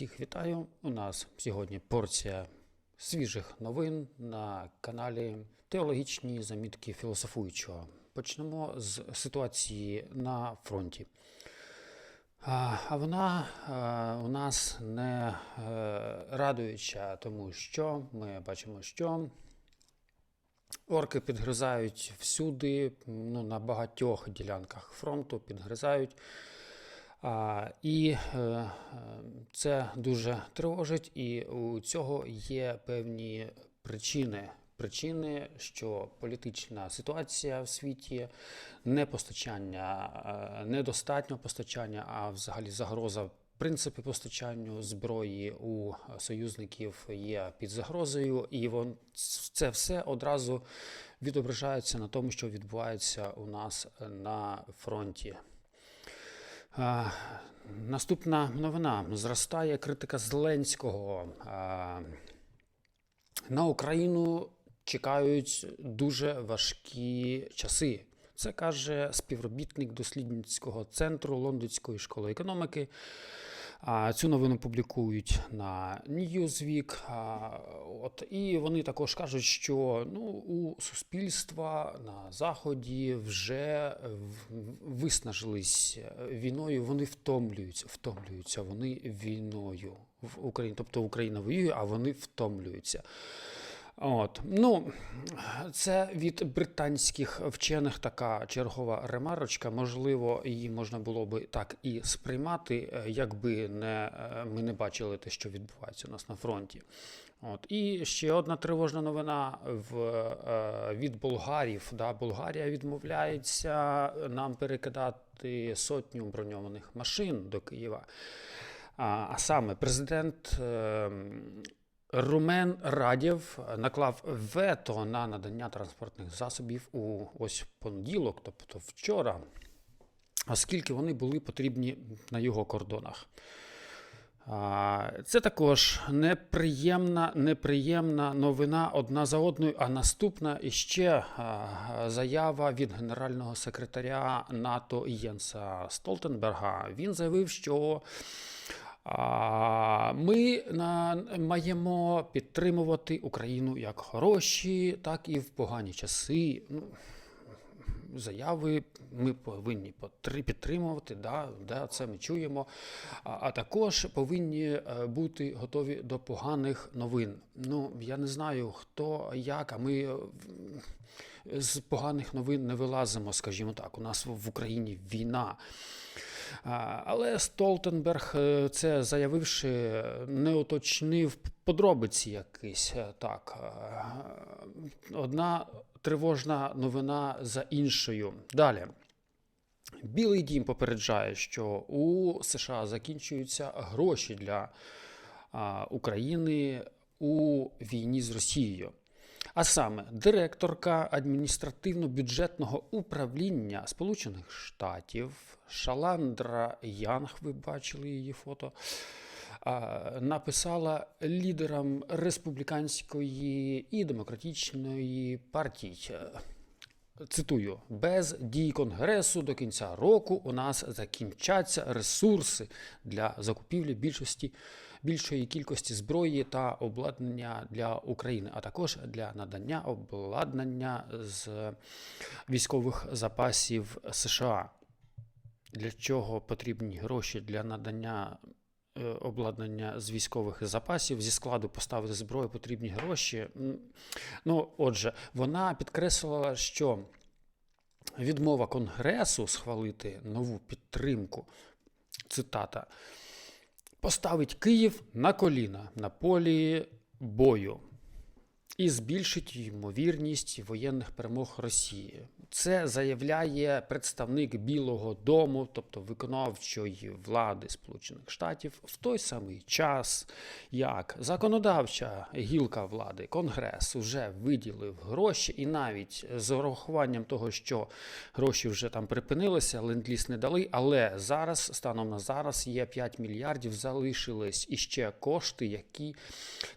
Всіх вітаю. У нас сьогодні порція свіжих новин на каналі Теологічні замітки філософуючого. Почнемо з ситуації на фронті. А вона у нас не е, радуюча, тому що ми бачимо, що орки підгризають всюди, ну, на багатьох ділянках фронту підгризають. А, І е, це дуже тривожить, і у цього є певні причини. Причини, що політична ситуація в світі, не постачання, е, недостатньо постачання, а взагалі загроза в принципі постачанню зброї у союзників є під загрозою, і вон це все одразу відображається на тому, що відбувається у нас на фронті. Наступна новина. Зростає критика Зеленського. На Україну чекають дуже важкі часи. Це каже співробітник дослідницького центру Лондонської школи економіки. Цю новину публікують на Newsweek. От і вони також кажуть, що ну у суспільства на заході вже виснажились війною. Вони втомлюються, втомлюються вони війною в Україні. Тобто Україна воює, а вони втомлюються. От ну це від британських вчених така чергова ремарочка. Можливо, її можна було би так і сприймати, е, якби не е, ми не бачили те, що відбувається у нас на фронті. От і ще одна тривожна новина в е, від болгарів. Да, Болгарія відмовляється нам перекидати сотню броньованих машин до Києва. А, а саме президент. Румен Радєв наклав вето на надання транспортних засобів у ось понеділок, тобто вчора, оскільки вони були потрібні на його кордонах. Це також неприємна, неприємна новина одна за одною. А наступна іще заява від генерального секретаря НАТО Єнса Столтенберга. Він заявив, що Ми маємо підтримувати Україну як хороші, так і в погані часи. Ну, Заяви ми повинні підтримувати, да, да, це ми чуємо. А, також повинні е, бути готові до поганих новин. Ну, я не знаю, хто як, а ми е, з поганих новин не вилазимо, скажімо так. У нас в Україні війна. Але Столтенберг, е, це заявивши, не уточнив подробиці якісь. Е, Так, е, одна тривожна новина за іншою. Далі. Білий дім попереджає, що у США закінчуються гроші для України у війні з Росією. А саме директорка адміністративно-бюджетного управління Сполучених Штатів Шаландра Янг, ви бачили її фото, написала лідерам республіканської і демократичної партій. е, Цитую, без дій Конгресу до кінця року у нас закінчаться ресурси для закупівлі більшості більшої кількості зброї та обладнання для України, а також для надання обладнання з військових запасів США. Для чого потрібні гроші для надання е, обладнання з військових запасів зі складу поставити зброю потрібні гроші. Ну, отже, вона підкреслила, що відмова Конгресу схвалити нову підтримку, цитата, поставить Київ на коліна на полі бою і збільшить ймовірність воєнних перемог Росії. Це заявляє представник Білого Дому, тобто виконавчої влади Сполучених Штатів, в той самий час, як законодавча гілка влади, Конгрес, вже виділив гроші, і навіть з урахуванням того, що гроші вже там припинилися, ленд-ліз не дали. Але зараз, станом на зараз, є 5 мільярдів, залишились іще кошти, які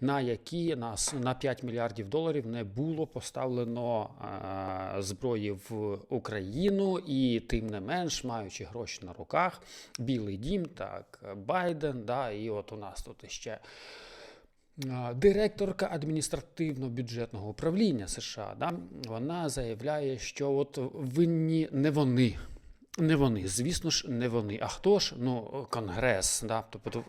на які на, с- на 5 мільярдів мільярдів доларів не було поставлено е, зброї в Україну, і тим не менш, маючи гроші на руках, Білий Дім, так, Байден, да, і от у нас тут ще. Директорка адміністративно-бюджетного управління США, да, вона заявляє, що от винні не вони. Не вони, звісно ж, не вони. А хто ж? Ну, Конгрес. Да, тобто,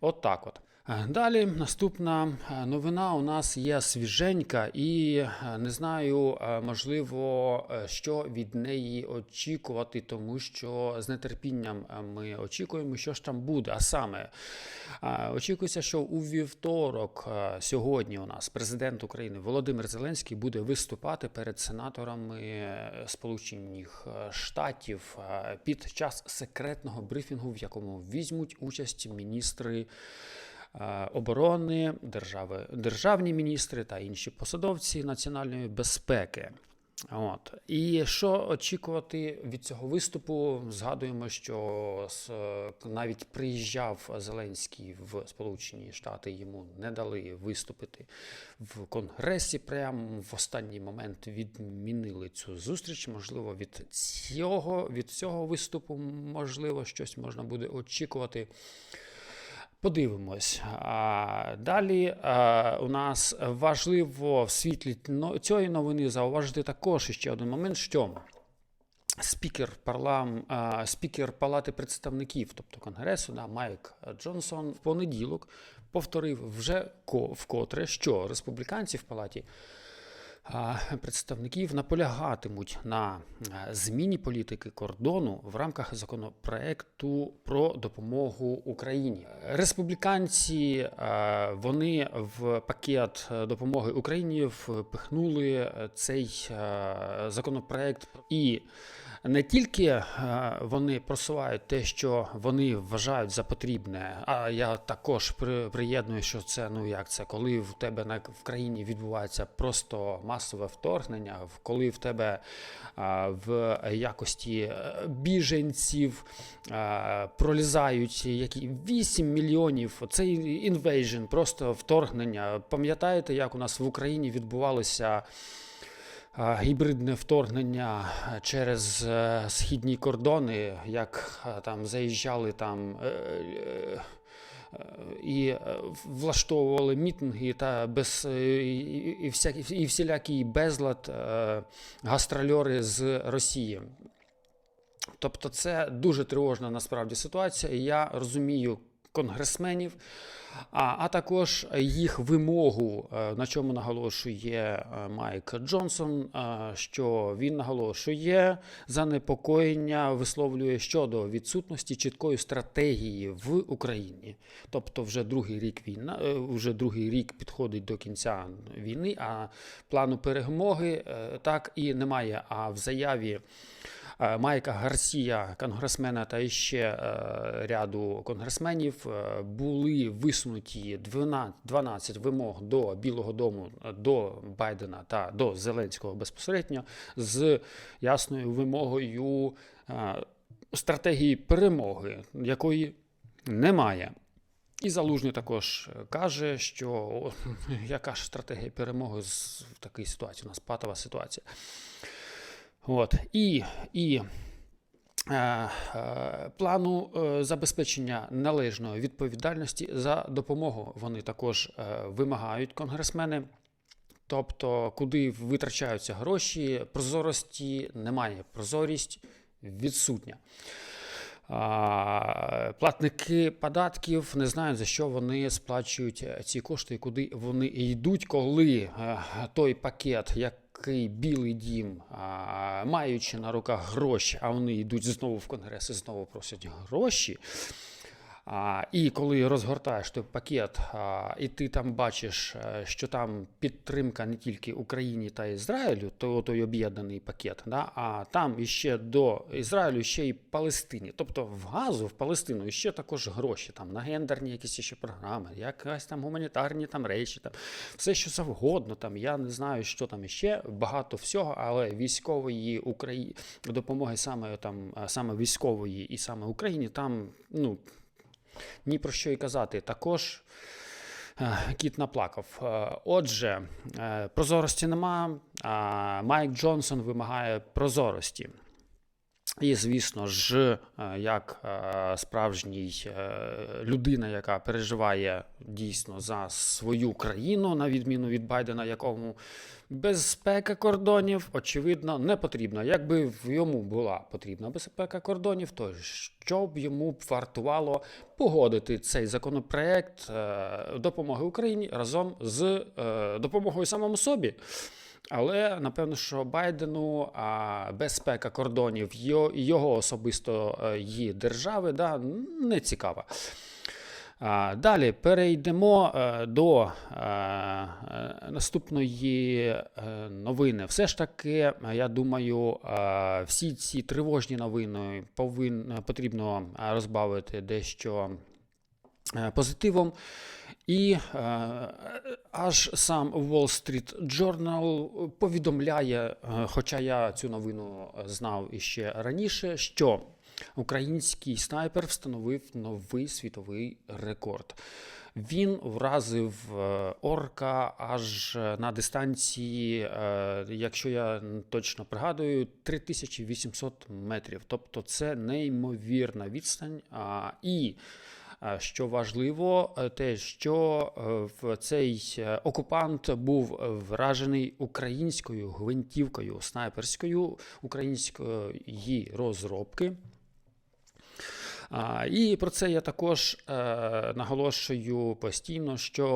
от так от. Е, Далі наступна е, новина у нас є свіженька, і е, не знаю, можливо, що від неї очікувати, тому що з нетерпінням ми очікуємо, що ж там буде. А саме очікується, що у вівторок сьогодні у нас президент України Володимир Зеленський буде виступати перед сенаторами Сполучених Штатів під час секретного брифінгу, в якому візьмуть участь міністри оборони, держави, державні міністри та інші посадовці національної безпеки. От. І що очікувати від цього виступу? Згадуємо, що навіть приїжджав Зеленський в Сполучені Штати, йому не дали виступити в Конгресі. Прямо в останній момент відмінили цю зустріч. Можливо, від цього, від цього виступу можливо щось можна буде очікувати. Подивимось. А, далі а, у нас важливо в світлі цієї новини зауважити також ще один момент, що спікер, парлам, а, спікер Палати представників, тобто Конгресу, да, Майк Джонсон, в понеділок повторив вже вкотре, що республіканці в палаті представників наполягатимуть на е, зміні політики кордону в рамках законопроекту про допомогу Україні. Республіканці е, вони в пакет допомоги Україні впихнули е, цей законопроект і. Не тільки е, вони просувають те, що вони вважають за потрібне, а я також приєдную, що це ну як це, коли в тебе на в країні відбувається просто масове вторгнення, коли в тебе в якості е, біженців пролізають які 8 мільйонів. Це інвейжн, просто вторгнення. Пам'ятаєте, як у нас в Україні відбувалося? Гібридне вторгнення через е, східні кордони, як е, там заїжджали там. е, е, е, І е, влаштовували мітинги та без е, і, всякі, і всілякий безлад е, гастрольори з Росії. Тобто це дуже тривожна насправді ситуація, я розумію конгресменів, а, а також їх вимогу, е, на чому наголошує е, Майк Джонсон, е, що він наголошує занепокоєння, висловлює щодо відсутності чіткої стратегії в Україні. Тобто, вже другий рік війна, вже другий рік підходить до кінця війни, а плану перемоги так і немає. А в заяві. Е, Майка Гарсія, конгресмена та ще е, ряду конгресменів е, були висунуті 12, 12 вимог до Білого Дому, до Байдена та до Зеленського безпосередньо з ясною вимогою стратегії перемоги, якої немає. І Залужний також каже, що яка ж стратегія перемоги в такій ситуації, у нас патова ситуація. От. І, і е, е, плану е, забезпечення належної відповідальності за допомогу вони також е, вимагають конгресмени. Тобто, куди витрачаються гроші, прозорості немає. Прозорість відсутня. Платники податків не знають, за що вони сплачують е, ці кошти куди вони йдуть, коли е, той пакет, який Білий дім, маючи на руках гроші, а вони йдуть знову в конгрес і знову просять гроші. А, і коли розгортаєш той пакет, а, і ти там бачиш, е, що там підтримка не тільки Україні та Ізраїлю, то той об'єднаний пакет, да, а там іще до Ізраїлю ще й Палестині. Тобто в газу, в Палестину ще також гроші там на гендерні якісь ще програми, якась там гуманітарні там речі, там все що завгодно. Там я не знаю, що там іще багато всього, але військової Украї... допомоги саме там саме військової і саме Україні там ну ні про що й казати. Також Е, Кіт наплакав. Е, Отже, е, прозорості нема. Майк Джонсон вимагає прозорості. І, звісно ж, е, як е, справжній е, людина, яка переживає дійсно за свою країну, на відміну від Байдена, якому безпека кордонів, очевидно, не потрібна. Якби йому була потрібна безпека кордонів, то що б йому б вартувало погодити цей законопроект допомоги Україні разом з допомогою самому собі? Але напевно, що Байдену а, безпека кордонів його, його особисто е, її держави да, не цікава. Далі перейдемо е, до е, наступної новини. Все ж таки, я думаю, всі ці тривожні новини повин, потрібно розбавити дещо позитивом. І е, аж сам Wall Street Journal повідомляє, е, хоча я цю новину знав іще раніше, що український снайпер встановив новий світовий рекорд. Він вразив е, орка аж на дистанції, е, якщо я точно пригадую, 3800 метрів. Тобто це неймовірна відстань. І що важливо, е, те, що е, цей е, окупант був вражений українською гвинтівкою снайперською української розробки. І про це я також наголошую постійно, що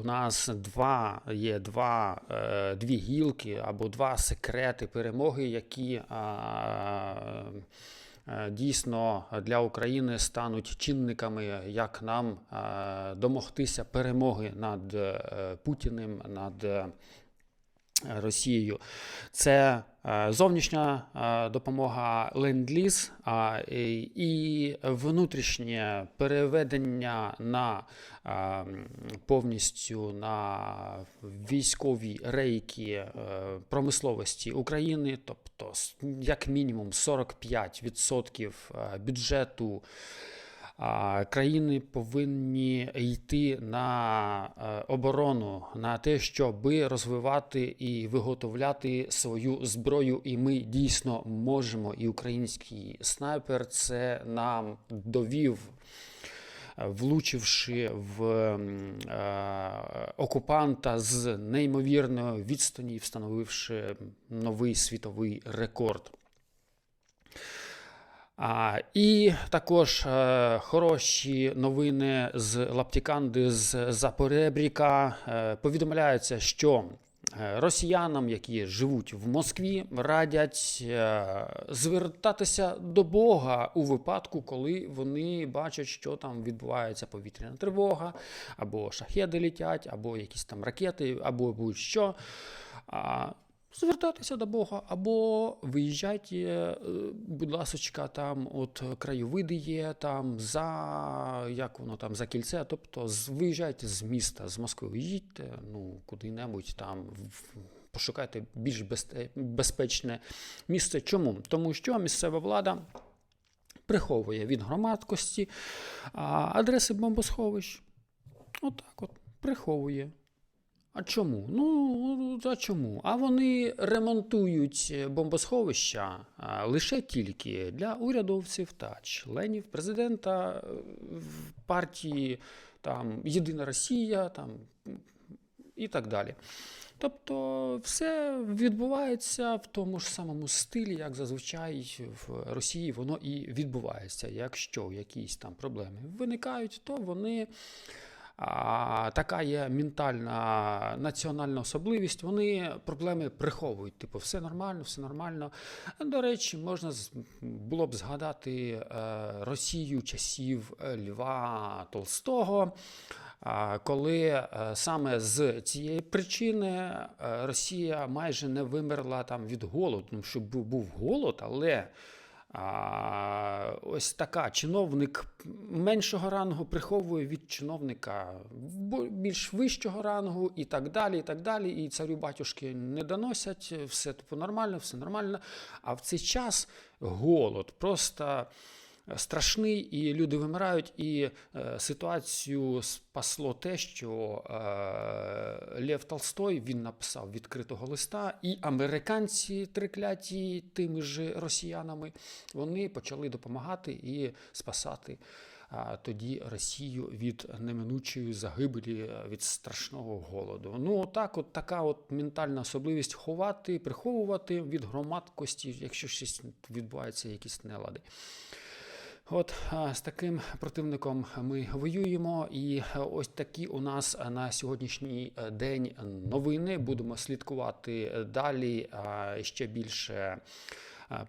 у нас два є два, дві гілки або два секрети перемоги, які дійсно для України стануть чинниками, як нам е, домогтися перемоги над е, Путіним, над е, Росією. Це е, зовнішня е, допомога ленд-ліз і, внутрішнє переведення на е, повністю на військові рейки е, промисловості України, тобто як мінімум 45% е, бюджету. Країни повинні йти на е, оборону, на те, щоб розвивати і виготовляти свою зброю. І ми дійсно можемо. І український снайпер це нам довів. е, Влучивши в е, окупанта з неймовірної відстані, встановивши новий світовий рекорд. А, і також е, хороші новини з Лаптіканди з Запоребріка. Е, повідомляється, що е, росіянам, які живуть в Москві, радять е, звертатися до Бога у випадку, коли вони бачать, що там відбувається повітряна тривога, або шахеди літять, або якісь там ракети, або будь-що. А, звертайтеся до Бога, або виїжджайте, е, будь ласочка, там от краєвиди є, там за як воно там за кільце. Тобто виїжджайте з міста, з Москви, їдьте ну куди-небудь там. Пошукайте більш безпечне місце. Чому? Тому що місцева влада приховує від громадськості адреси бомбосховищ. Отак от приховує. А чому? Ну, а чому? А вони ремонтують бомбосховища лише тільки для урядовців та членів президента е, партії там, Єдина Росія там, і так далі. Тобто все відбувається в тому ж самому стилі, як зазвичай в Росії воно і відбувається. Якщо якісь там проблеми виникають, то вони така є ментальна національна особливість. Вони проблеми приховують. Типу, все нормально, все нормально. До речі, можна було б згадати е, Росію часів е, Льва Толстого. Коли е, саме з цієї причини Росія майже не вимерла там від голоду, тому що був голод, але а, ось така чиновник меншого рангу приховує від чиновника більш вищого рангу і так далі. І так далі. І царю батюшки не доносять, все типу нормально, все нормально. А в цей час голод, просто страшний, і люди вимирають. І е, ситуацію спасло те, що е, Лев Толстой він написав відкритого листа, і американці трикляті тими ж росіянами вони почали допомагати і спасати. Тоді Росію від неминучої загибелі е, від страшного голоду. Ну так, от така от ментальна особливість ховати, приховувати від громадкості, якщо щось відбувається, якісь нелади. От з таким противником ми воюємо, і е, ось такі у нас е, на сьогоднішній е, день новини. Будемо слідкувати далі ще більше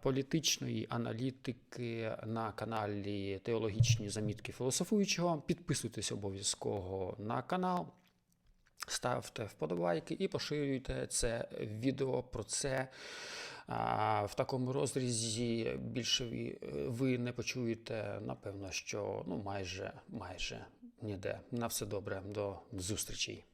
політичної аналітики на каналі Теологічні замітки філософуючого. Підписуйтесь обов'язково на канал. Ставте вподобайки і поширюйте це відео про це. В такому розрізі більше ви, не почуєте, напевно, що ну майже майже ніде. На все добре, до зустрічей.